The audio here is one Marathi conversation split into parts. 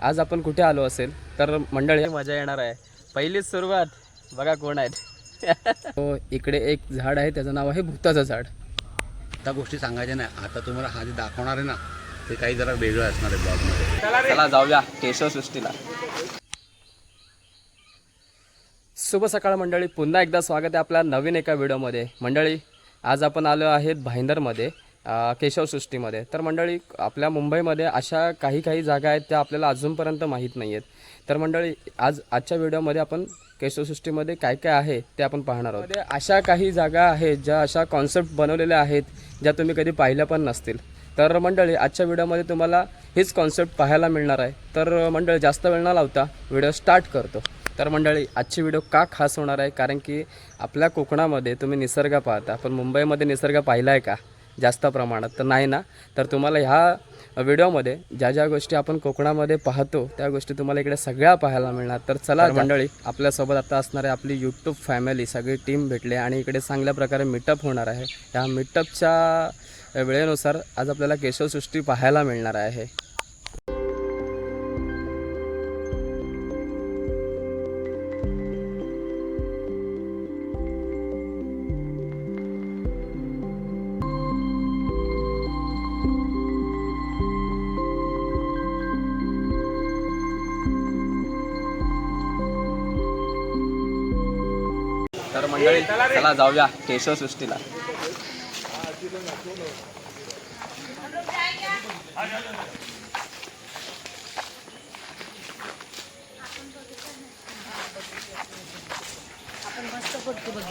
आज आपण कुठे आलो असेल? तर मंडळी मजा येणार आहे. पहिलीच सुरुवात. बघा कोण आहेत. हो इकडे एक झाड आहे त्याचं नाव आहे भूताचं झाड. त्या गोष्टी सांगायच्या नाही. आता तुम्हाला हा जे दाखवणार आहे ना ते काही जरा वेगळं असणार आहे ब्लॉगमध्ये चला जाऊया केशव सृष्टीला. शुभ सकाळ मंडळी. पुन्हा एकदा स्वागत आहे आपल्या नवीन एका व्हिडिओमध्ये. मंडळी आज आपण आलो आहेत भाईंदरमध्ये. केशवसृष्टीमध्ये तर मंडळी आपल्या मुंबईमध्ये अशा काही काही जागा आहेत त्या आपल्याला अजूनपर्यंत माहीत नाही आहेत तर मंडळी आज आजच्या व्हिडिओमध्ये आपण केशवसृष्टीमध्ये काय काय आहे ते आपण पाहणार आहोत. अशा काही जागा आहेत ज्या अशा कॉन्सेप्ट बनवलेल्या आहेत ज्या तुम्ही कधी पाहिल्या पण नसतील. तर मंडळी आजच्या व्हिडिओमध्ये तुम्हाला हीच कॉन्सेप्ट पाहायला मिळणार आहे. तर मंडळी जास्त वेळ न लावता व्हिडिओ स्टार्ट करतो. तर मंडळी आजची व्हिडिओ का खास होणार आहे? कारण की आपल्या कोकणामध्ये तुम्ही निसर्ग पाहता पण मुंबईमध्ये निसर्ग पाहिला आहे का? जास्त प्रमाणात. तर नाही ना? तर तुम्हाला ह्या व्हिडिओमध्ये ज्या ज्या गोष्टी आपण कोकणामध्ये पाहतो त्या गोष्टी तुम्हाला इकडे सगळ्या पाहायला मिळणार. तर चला मंडळी आपल्यासोबत आता असणार आपली यूट्यूब फॅमिली सगळी टीम भेटली आणि इकडे चांगल्या प्रकारे मीटअप होणार आहे. या मीटअपच्या वेळेनुसार आज आपल्याला केशवसृष्टी पाहायला मिळणार आहे. जाऊया केशवसृष्टीला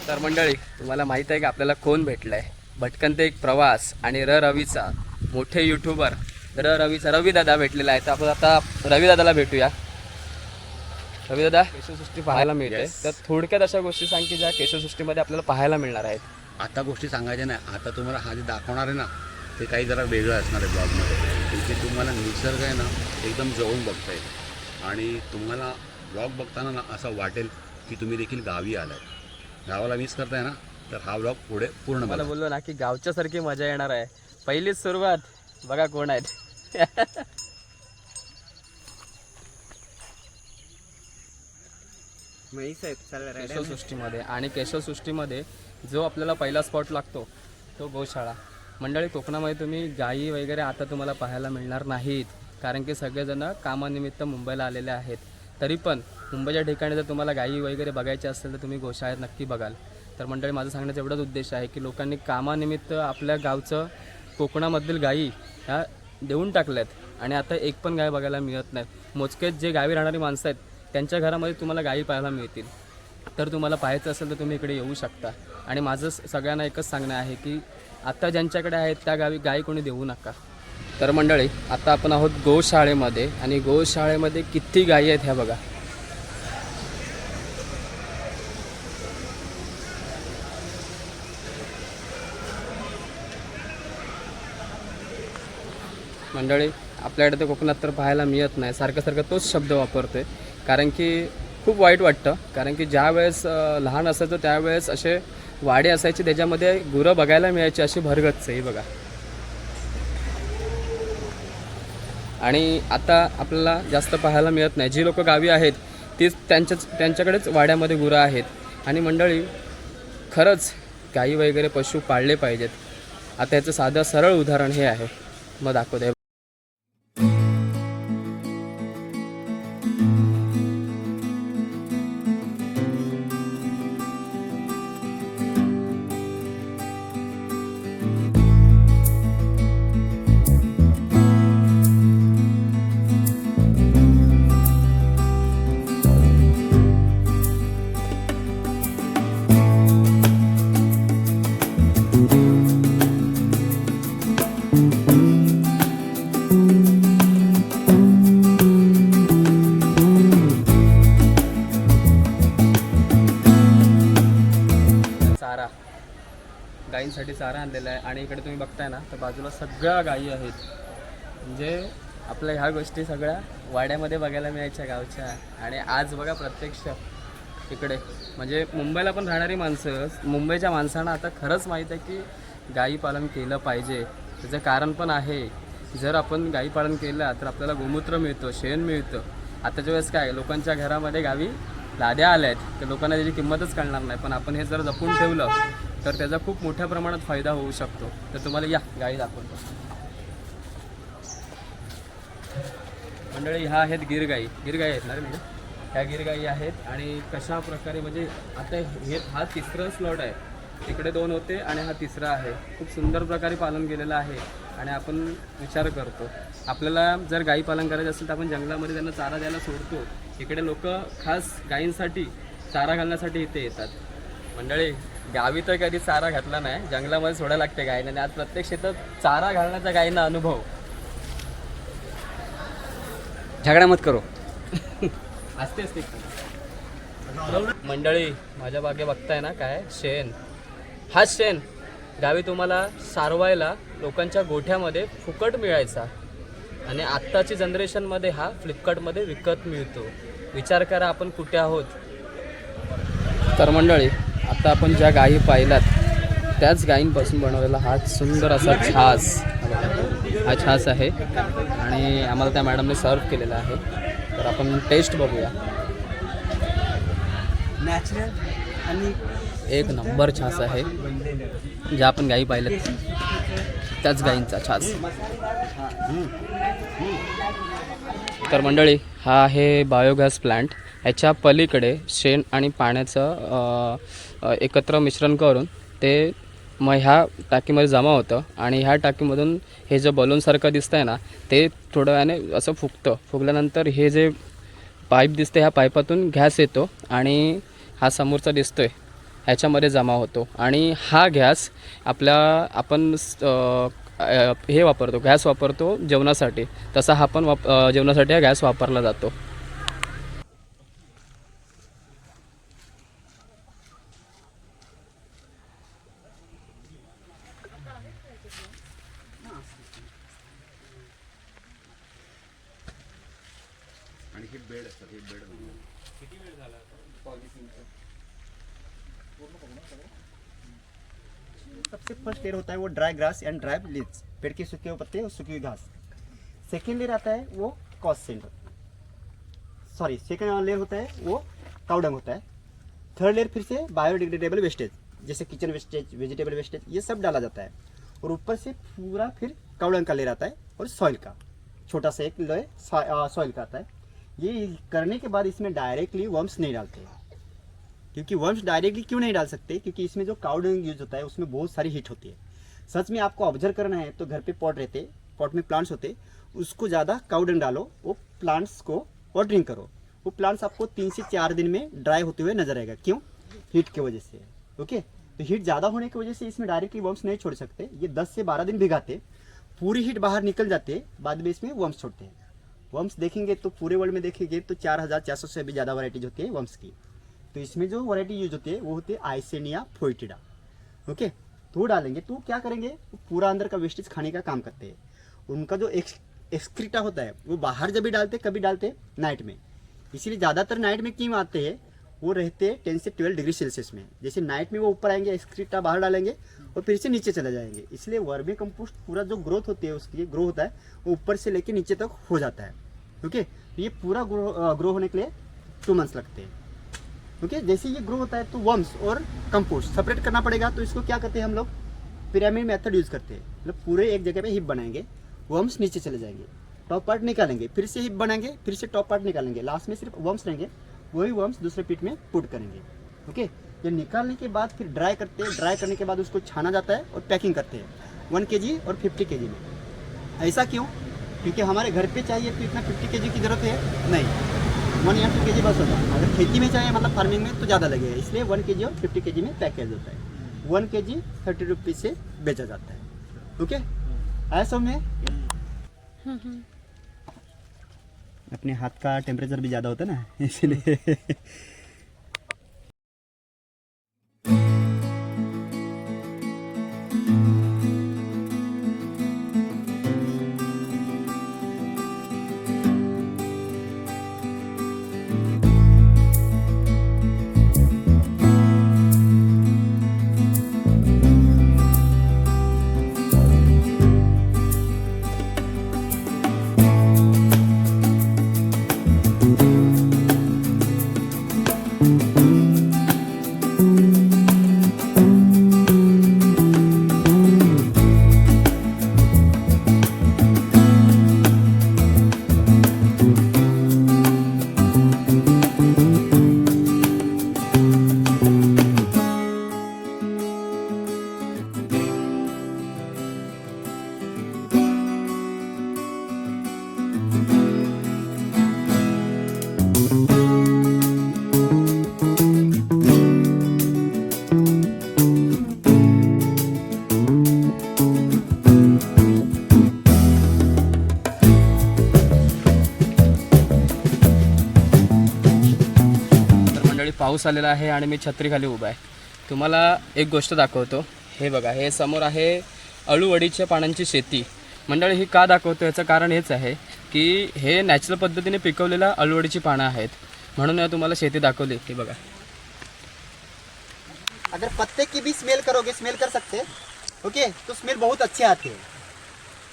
तर मंडळी तुम्हाला माहीत आहे का आपल्याला कोण भेटलंय? भटकंते एक प्रवास आणि र रवीचा. मोठे युट्यूबर र रवीचा रवी दादा भेटलेला आहे. तर आपण आता रवी दादाला भेटूया. रवी दादा केशवसृष्टी पाहायला मिळते. Yes. तर थोडक्यात अशा गोष्टी सांग की ज्या केशवसृष्टीमध्ये आपल्याला पाहायला मिळणार आहेत. आता गोष्टी सांगायच्या नाही. आता तुम्हाला हा जे दाखवणार आहे ना ते काही जरा वेगळं असणार आहे ब्लॉगमध्ये. तिथे तुम्हाला निसर्ग आहे ना एकदम जवळून बघता येईल आणि तुम्हाला ब्लॉग बघताना ना असं वाटेल की तुम्ही देखील गावी आलाय. गावाला मिस करताय ना तर हा ब्लॉग पुढे पूर्ण मला बघा. बोललो ना की गावच्या सारखी मजा येणार आहे. पहिलीच सुरुवात. बघा कोण आहेत. केशवसृष्टीमध्ये आणि केशवसृष्टीमध्ये जो आपल्याला पहिला स्पॉट लागतो तो गोशाळा. मंडळी कोकणामध्ये तुम्ही गायी वगैरे आता तुम्हाला पाहायला मिळणार नाहीत कारण की सगळेजण कामानिमित्त मुंबईला आलेले आहेत. तरी पण मुंबईच्या ठिकाणी जर तुम्हाला गायी वगैरे बघायची असेल तर तुम्ही गोशाळेत नक्की बघाल. तर मंडळी माझं सांगण्याचा एवढाच उद्देश आहे की लोकांनी कामानिमित्त आपल्या गावचं कोकणामधील गायी ह्या देऊन टाकल्यात. आणि आता एक पण गाय बघायला मिळत नाही मोजकेच जे गावी राहणारी माणसं आहेत त्यांच्या घरामध्ये तुम्हाला गायी पाहायला मिळतील. तर तुम्हाला पाहायचं असेल तर तुम्ही इकडे येऊ शकता. आणि माझं सगळ्यांना एकच सांगणं आहे की आत्ता ज्यांच्याकडे आहेत त्या गावी गायी कोणी देऊ नका. तर मंडळी आता आपण आहोत गोशाळेमध्ये आणि गोशाळेमध्ये किती गायी आहेत ह्या बघा. मंडळी आपल्याकडे तर कोकणात तर पाहायला मिळत नाही. सारखं सारखं तोच शब्द वापरतोय. कारण की खूप वाईट वाटतं. कारण की ज्या वेळेस लहान असायचं त्यावेळेस असे वाडे असायचे त्याच्यामध्ये गुरं बघायला मिळायची अशी भरगच आहे बघा. आणि आता आपल्याला जास्त पाहायला मिळत नाही. जी लोक गावी आहेत तीच त्यांच्याच त्यांच्याकडेच वाड्यामध्ये गुरं आहेत. आणि मंडळी खरंच गाई वगैरे पशु पाळले पाहिजेत. आता याचं साधं सरळ उदाहरण हे आहे. मग दाखवते. गायींसाठी चारा आणलेला आहे आणि इकडे तुम्ही बघताय ना तर बाजूला सगळ्या गायी आहेत. म्हणजे आपल्या ह्या गोष्टी सगळ्या वाड्यामध्ये बघायला मिळायच्या गावच्या. आणि आज बघा प्रत्यक्ष इकडे. म्हणजे मुंबईला पण राहणारी माणसं मुंबईच्या माणसांना आता खरंच माहीत आहे की गायी पालन केलं पाहिजे. त्याचं कारण पण आहे. जर आपण गाई पालन केलं तर आपल्याला गोमूत्र मिळतं शेण मिळतं. आताच्या वेळेस काय लोकांच्या घरामध्ये गावी लाद्या आल्या आहेत तर लोकांना त्याची किंमतच कळणार नाही. पण आपण हे जर जपून ठेवलं तर त्याचा खूप मोठ्या प्रमाणात फायदा होऊ शकतो. तर तुम्हाला या गाई दाखवतो. मंडळी ह्या आहेत गिरगाई. गिरगाई आहेत ना रे म्हणजे? ह्या गिरगाई आहेत आणि कशा प्रकारे म्हणजे आता हे हा तिसरा स्लॉट आहे. तिकडे दोन होते आणि हा तिसरा आहे. खूप सुंदर प्रकारे पालन केलेला आहे आणि आपण विचार करतो. आपल्याला जर गाई पालन करायचं असेल तर आपण जंगलामध्ये त्यांना चारा द्यायला सोडतो. इकडे लोक खास गायींसाठी चारा घालण्यासाठी इथे येतात. मंडळी गावी तर कधी चारा घातला नाही. जंगलामध्ये सोडायला लागते गायीने. आणि आज प्रत्येक शेतात चारा घालण्याचा गायींना अनुभव. झगड़ा मत करो. असते असते मंडळी माझ्या बागे बघताय ना काय? शेण. हा शेण गावी तुम्हाला सारवायला लोकांच्या गोठ्यामध्ये फुकट मिळायचा. आणि आत्ताची जनरेशनमध्ये हा फ्लिपकार्टमध्ये विकत मिळतो. विचार करा आपण कुठे आहोत? तर मंडळी आता आपण ज्या गायी पाहिलात त्याच गायींपासून बनवलेला हा सुंदर असा छास. हा छास आहे आणि आम्हाला त्या मॅडमने सर्व केलेला आहे. तर आपण टेस्ट बघूया. नॅचरल आणि एक नंबर छास आहे. ज्या आपण गायी पाहिल्यात त्याच गायींचा छास. तर मंडळी हा आहे बायोगॅस प्लांट. ह्याच्या पलीकडे शेण आणि पाण्याचं एकत्र मिश्रण करून ते मग ह्या टाकीमध्ये जमा होतं आणि ह्या टाकीमधून हे जे बलूनसारखं दिसतं आहे ना ते थोड्या वेळाने असं फुगतं. फुगल्यानंतर हे जे पाईप दिसते ह्या पाईपातून गॅस येतो आणि हा समोरचा दिसतो आहे ह्याच्यामध्ये जमा होतो. आणि हा गॅस आपल्या आपण हे वापरतो गॅस वापरतो जेवणासाठी. तसा हा पण वाप जेवणासाठी हा गॅस वापरला जातो. लेयर होता है वो dry grass and dry leaves पेड़ के सूखे हुए पत्ते और सूखी हुई घास। सेकेंड लेयर आता है वो cost centre sorry second layer होता है वो काउडंग होता है। थर्ड लेयर फिर से बायोडिग्रेडेबल वेस्टेज जैसे किचन वेस्टेज वेजिटेबल वेस्टेज ये सब डाला जाता है। और ऊपर से पूरा फिर काउडंग का लेयर आता है और सॉइल का। छोटा सा एक लेयर सॉइल का आता है। ये करने के बाद इसमें डायरेक्टली वर्म्स नहीं डालते। क्योंकि वर्म्स डायरेक्टली क्यों नहीं डाल सकते? क्योंकि इसमें जो काउडंग यूज़ होता है, उसमें बहुत सारी हीट होती है। सच में आपको ऑब्ज़र्व करना है तो घर पे पॉट रहते पॉट में प्लांट्स होते, उसको ज़्यादा काउडंग डालो, वो प्लांट्स को वाटरिंग करो। वो प्लांट्स आपको तीन से चार दिन में ड्राई होते हुए नज़र आएगा। क्यों? हीट की वजह से ओके तो हीट ज़्यादा होने की वजह से इसमें डायरेक्टली वर्म्स नहीं छोड़ सकते। ये 10 से 12 दिन भिगाते, पूरी हीट बाहर निकल जाते, बाद में इसमें वर्म्स छोड़ते हैं। वर्म्स देखेंगे तो पूरे वर्ल्ड में देखेंगे तो चार हज़ार चार सौ से भी ज़्यादा वैरायटीज होती है वर्म्स की। तो इसमें जो वैरायटी यूज़ होती है, वो होती है आइसेनिया फोइटिडा ओके तो डालेंगे तो क्या करेंगे? वो पूरा अंदर का वेस्टेज खाने का काम करते हैं। उनका जो एक्स एक्सक्रीटा होता है, वो बाहर जब भी डालते, कभी डालते नाइट में। इसीलिए ज़्यादातर नाइट में क्यों आते हैं? वो रहते हैं टेन से ट्वेल्व डिग्री सेल्सियस में। जैसे नाइट में वो ऊपर आएँगे एक्सक्रीटा बाहर डालेंगे और फिर से नीचे चले जाएँगे। इसलिए वर्मी कंपोस्ट पूरा जो ग्रोथ होती है, उसकी ग्रो होता है, वो ऊपर से लेके नीचे तक हो जाता है। ओके ये पूरा ग्रो ग्रो होने के लिए टू मंथ्स लगते हैं। ओके जैसे ये ग्रो होता है तो वर्म्स और कंपोस्ट सेपरेट करना पड़ेगा तो इसको क्या करते हैं हम लोग? पिरामिड मेथड यूज़ करते हैं। मतलब पूरे एक जगह पे हिप बनाएँगे वर्म्स नीचे चले जाएँगे टॉप पार्ट निकालेंगे, फिर से हिप बनाएँगे, फिर से टॉप पार्ट निकालेंगे। लास्ट में सिर्फ़ वर्म्स रहेंगे, वही वर्म्स दूसरे पीठ में पुट करेंगे। ओके ये निकालने के बाद फिर ड्राई करते हैं ड्राई करने के बाद उसको छाना जाता है और पैकिंग करते हैं वन के और फिफ्टी के में। ऐसा क्यों? क्योंकि हमारे घर पे चाहिए तो इतना फिफ्टी के की ज़रूरत है? नहीं। वन या टू के बस होता है। अगर खेती में चाहिए मतलब फ़ार्मिंग में तो ज़्यादा लगेगा। इसलिए वन के और फिफ्टी के में पैकेज होता है। One K G thirty rupees से बेचा जाता है। ओके आया सब में अपने हाथ का टेम्परेचर भी ज़्यादा होता है ना इसलिए। पाऊस आलेला आहे आणि मी छत्रीखाली उभा आहे. तुम्हाला एक गोष्ट दाखवतो. हे बघा हे समोर आहे अळूवडीच्या पानांची शेती. मंडळी ही का दाखवतो? याचं कारण हेच आहे की हे नॅचरल पद्धतीने पिकवलेल्या अळूवडीची पानं आहेत. म्हणून या तुम्हाला शेती दाखवली. की बघा. अगर पत्ते की भी स्मेल करोगे स्मेल कर सकते ओके तो स्मेल बहुत अच्छे आते हैं।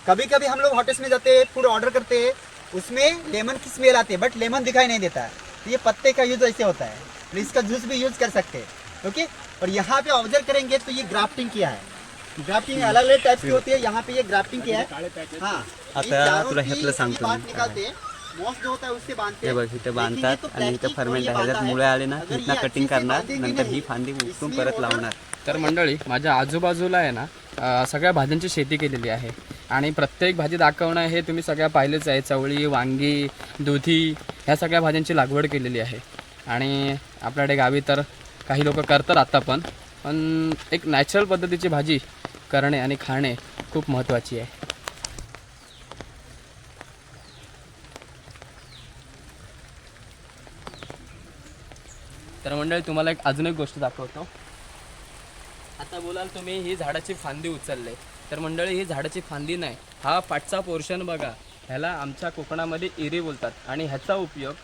कभी कभी हम लोग होटल्स में जाते हैं फूड ऑर्डर करते हैं उसमें लेमन की स्मेल आती है बट लेमन दिखाई नहीं देता। है ये पत्ते का यूज ऐसे होता है। तो इसका जूस भी यूज कर सकते हैं ओके? और यहाँ पे ऑब्जर्व करेंगे तो ये ग्राफ्टिंग किया है। ग्राफ्टिंग अलग अलग टाइप की होती है यहाँ पे ये ग्राफ्टिंग किया है। हाँ तुला ह्यातलं ये सांगतो. निकालते हैं। है हे। हैं बघ इथे बांधतात तो आणि इथं फर्मेंट और आहे है. मुळे आले ना कटिंग करणार नंतर ही फांदी परत लावणार। तर मंडळी माझ्या आजूबाजूला आहे ना सगळ्या भाज्यांची शेती केलेली आहे. आणि प्रत्येक भाजी दाखवणं हे तुम्ही सगळ्या पाहिलेच आहे चवळी वांगी दुधी ह्या सगळ्या भाज्यांची लागवड केलेली आहे. आणि आपल्याकडे गावी तर काही लोक करतात आता पण पण एक नॅचरल पद्धतीची भाजी करणे आणि खाणे खूप महत्त्वाची आहे. तर मंडळी तुम्हाला एक अजून एक गोष्ट दाखवतो. आता बोलाल तुम्ही ही झाडाची फांदी उचलले. तर मंडळी ही झाडाची फांदी नाही हा पाठचा पोर्शन बघा. ह्याला आमच्या कोकणामध्ये इरी बोलतात आणि ह्याचा उपयोग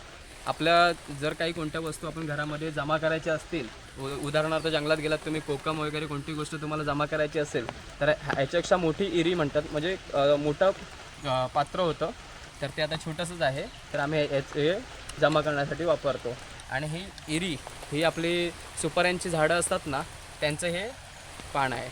आपल्या जर काही कोणत्या वस्तू आपण घरामध्ये जमा करायच्या असतील उ- उदाहरणार्थ जंगलात गेलात तुम्ही कोकम वगैरे कोणती गोष्ट तुम्हाला जमा करायची असेल तर ह्याच्यापेक्षा मोठी इरी म्हणतात. म्हणजे मोठं पात्र होतं. तर ते आता छोटंसंच आहे. तर आम्ही हे जमा करण्यासाठी वापरतो. आणि ही इरी ही आपली सुपाऱ्यांची झाडं असतात ना त्यांचं हे पान आहे.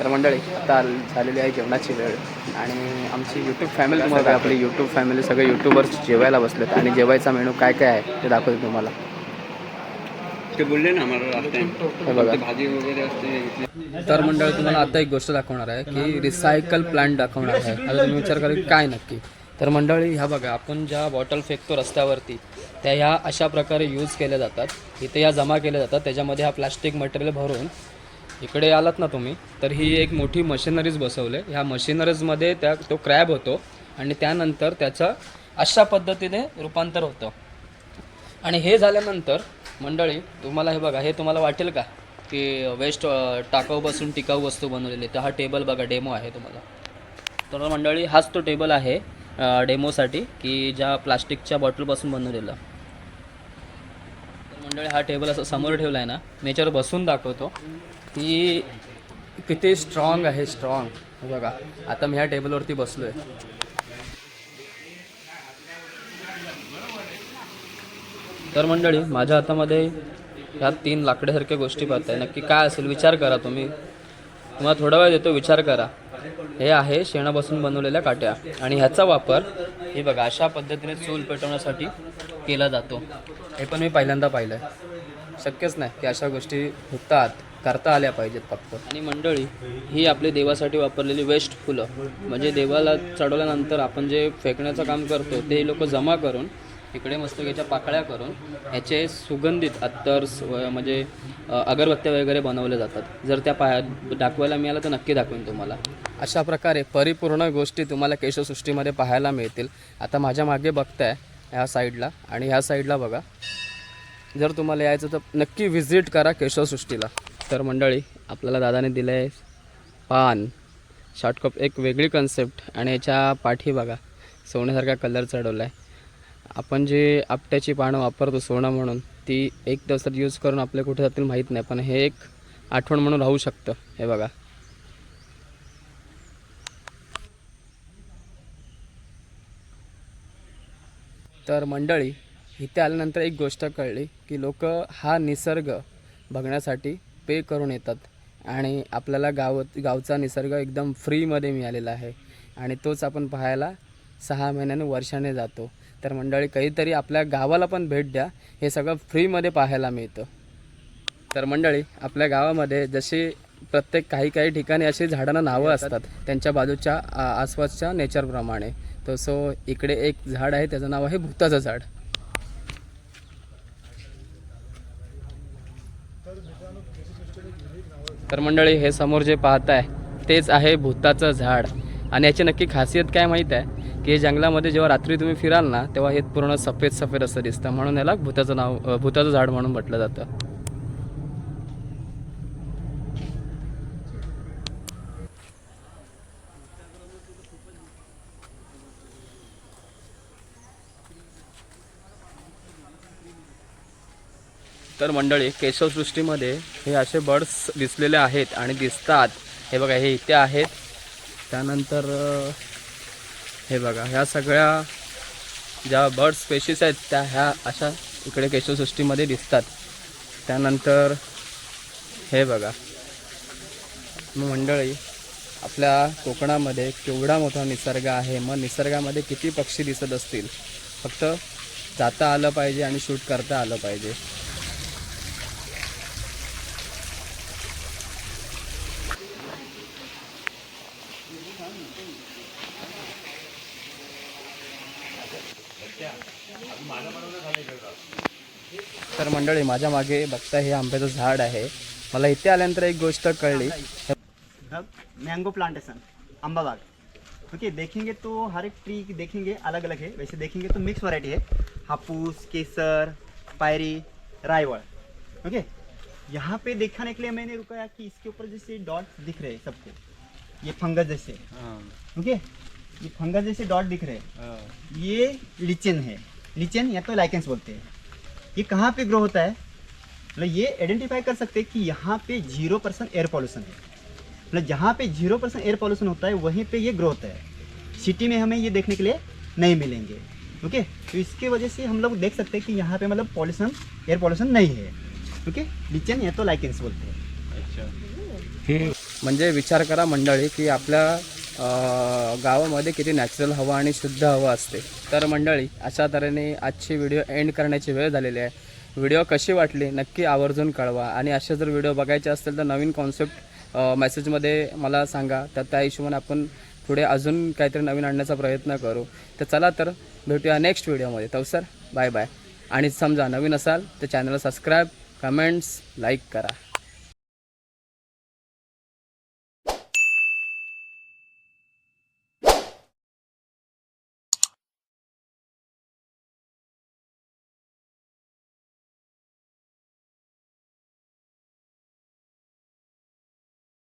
तर मंडळी आता झालेली आहे जेवणाची वेळ. आणि आमची यूट्यूब फॅमिली तुम्हाला आपली यूट्यूब फॅमिली सगळे यूट्यूबर्स जेवायला बसलेत. आणि जेवायचा मेनू काय काय आहे ते दाखवतो तुम्हाला. ते बोलले ना मला भाजी वगैरे असते. तर मंडळ तुम्हाला आता एक गोष्ट दाखवणार आहे की रिसायकल प्लांट दाखवणार आहे. आता तुम्ही विचार करा की काय नक्की. तर मंडळी ह्या बघा आपण ज्या बॉटल फेकतो रस्त्यावरती त्या ह्या अशा प्रकारे यूज केल्या जातात. इथे ह्या जमा केल्या जातात. त्याच्यामध्ये हा प्लास्टिक मटेरियल भरून इकडे आलात ना तुम्ही तर ही एक मोठी मशिनरीज बसवले. ह्या मशिनरीजमध्ये त्या तो क्रॅब होतो आणि त्यानंतर त्याचं अशा पद्धतीने रूपांतर होतं. आणि हे झाल्यानंतर मंडळी तुम्हाला हे बघा हे तुम्हाला वाटेल का? की वेस्ट टाकाऊपासून टिकाऊ वस्तू बनवलेली. तर हा टेबल बघा डेमो आहे तुम्हाला. तर मंडळी हाच तो टेबल आहे डेमोसाठी की ज्या प्लास्टिकच्या बॉटलपासून बनवलेला. तर मंडळी हा टेबल असं समोर ठेवला आहे ना. मी याच्यावर बसून दाखवतो. की किती स्ट्रॉंग आहे स्ट्रॉंग बघा आता मी ह्या टेबलवरती बसलो आहे तर मंडळी माझ्या हातामध्ये ह्या तीन लाकड्यासारख्या गोष्टी पाहताय. नक्की काय असेल विचार करा तुम्ही. तुम्हाला थोडा वेळ देतो विचार करा. हे आहे शेणापासून बनवलेल्या काट्या. आणि ह्याचा वापर हे बघा अशा पद्धतीने चूल पेटवण्यासाठी केला जातो. हे पण मी पहिल्यांदा पाहिलं आहे शक्यच नाही की अशा गोष्टी होतात. करता आल्या पाहिजेत फक्त. आणि मंडळी ही आपली देवासाठी वापरलेली वेस्ट फुलं. म्हणजे देवाला चढवल्यानंतर आपण जे फेकण्याचं काम करतो ते लोक जमा करून इकडे मस्त याच्या पाकळ्या करून ह्याचे सुगंधित अत्तर स- व- म्हणजे अगरबत्त्या वगैरे बनवल्या जातात. जर त्या पाया दाखवायला मिळालं तर नक्की दाखवेन तुम्हाला. अशा प्रकारे परिपूर्ण गोष्टी तुम्हाला केशसृष्टीमध्ये पाहायला मिळतील. आता माझ्या मागे बघताय ह्या साईडला आणि ह्या साईडला बघा. जर तुम्हाला यायचं तर नक्की व्हिजिट करा केशवसृष्टीला तर मंडळी आपल्याला दादाने दिलं आहे पान शॉर्टकप एक वेगळी कन्सेप्ट आणि याच्या पाठी बघा सोन्यासारखा कलर चढवला आहे आपण जे आपट्याची पानं वापरतो सोनं म्हणून ती एक दिवसात यूज करून आपल्या कुठे जातील माहीत नाही पण हे एक आठवण म्हणून राहू शकतं हे बघा. तर मंडळी इथे आल्यानंतर एक गोष्ट कळली की लोक हा निसर्ग बघण्यासाठी पे करून येतात. आणि आपल्याला गाव गावचा निसर्ग एकदम फ्रीमध्ये मिळालेला आहे. आणि तोच आपण पाहायला सहा महिन्याने वर्षाने जातो. तर मंडळी काहीतरी आपल्या गावाला पण भेट द्या. हे सगळं फ्रीमध्ये पाहायला मिळतं. तर मंडळी आपल्या गावामध्ये जशी प्रत्येक काही काही ठिकाणी अशी झाडांना नावं असतात. त्यांच्या बाजूच्या आसपासच्या नेचरप्रमाणे. तर सो इकडे एक झाड आहे. त्याचं नाव आहे भूताचं झाड. तर मंडळी हे समोर जे पाहताय तेच आहे भूताचं झाड. आणि याची नक्की खासियत काय माहीत आहे? की हे जंगलामध्ये जेव्हा रात्री तुम्ही फिराल ना तेव्हा हे पूर्ण सफेद सफेद असं दिसतं. म्हणून याला भूताचं नाव भूताचं झाड म्हणून म्हटलं जातं. तर मंडळी केशवसृष्टीमध्ये हे असे बर्ड्स दिसलेले आहेत आणि दिसतात. हे बघा हे इथे आहेत. त्यानंतर हे बघा ह्या सगळ्या ज्या बर्ड स्पेशीस आहेत त्या ह्या अशा इकडे केशवसृष्टीमध्ये दिसतात. त्यानंतर हे बघा. मग मंडळी आपल्या कोकणामध्ये केवढा मोठा निसर्ग आहे. मग निसर्गामध्ये किती पक्षी दिसत असतील? फक्त जाता आलं पाहिजे आणि शूट करता आलं पाहिजे. तर मंडळी माझ्या मागे बघता हे आंब्याचं झाड आहे. मला इथे आल्यानंतर एक गोष्ट कळली. अब मैंगो प्लांटेशन अम्बा बाग. ओके देखेंगे तो हर एक ट्री की देखेंगे अलग अलग है वैसे देखेंगे तो मिक्स वैरायटी है. हापूस केसर पायरी रायवल ओके यहाँ पे देखाने के लिए मैंने रुका कि इसके ऊपर जैसे डॉट दिख रहे हैं सबको. ये फंगस जैसे। ओके? ये फंगस जैसे डॉट दिख रहे हैं। ये लिचन है। लिचन या तो लाइकेंस बोलते हैं। ये कहाँ पे ग्रो होता है? मतलब ये आइडेंटिफाई कर सकते हैं कि यहाँ पे ज़ीरो परसेंट एयर पॉल्यूशन है। मतलब जहाँ पे ज़ीरो परसेंट एयर पॉल्यूशन होता है वहीं पे ये ग्रोथ है। सिटी में हमें ये देखने के लिए नहीं मिलेंगे। ओके? तो इसके वजह से हम लोग देख सकते हैं कि यहाँ पे मतलब पॉल्यूशन एयर पॉल्यूशन नहीं है। ओके? लिचन या तो लाइकेंस बोलते हैं। म्हणजे विचार करा मंडळी की आपल्या गावामध्ये किती नॅचरल हवा आणि शुद्ध हवा असते. तर मंडळी अशा तऱ्हेने आजची व्हिडिओ एंड करण्याची वेळ झालेली आहे. व्हिडिओ कशी वाटली नक्की आवर्जून कळवा. आणि असे जर व्हिडिओ बघायचे असतील तर नवीन कॉन्सेप्ट मेसेजमध्ये मला सांगा. तर त्या हिशोबाने आपण पुढे अजून काहीतरी नवीन आणण्याचा प्रयत्न करू. तर चला तर भेटूया नेक्स्ट व्हिडिओमध्ये तर सर बाय बाय आणि समजा नवीन असाल तर चॅनलला सबस्क्राईब कमेंट्स लाईक करा.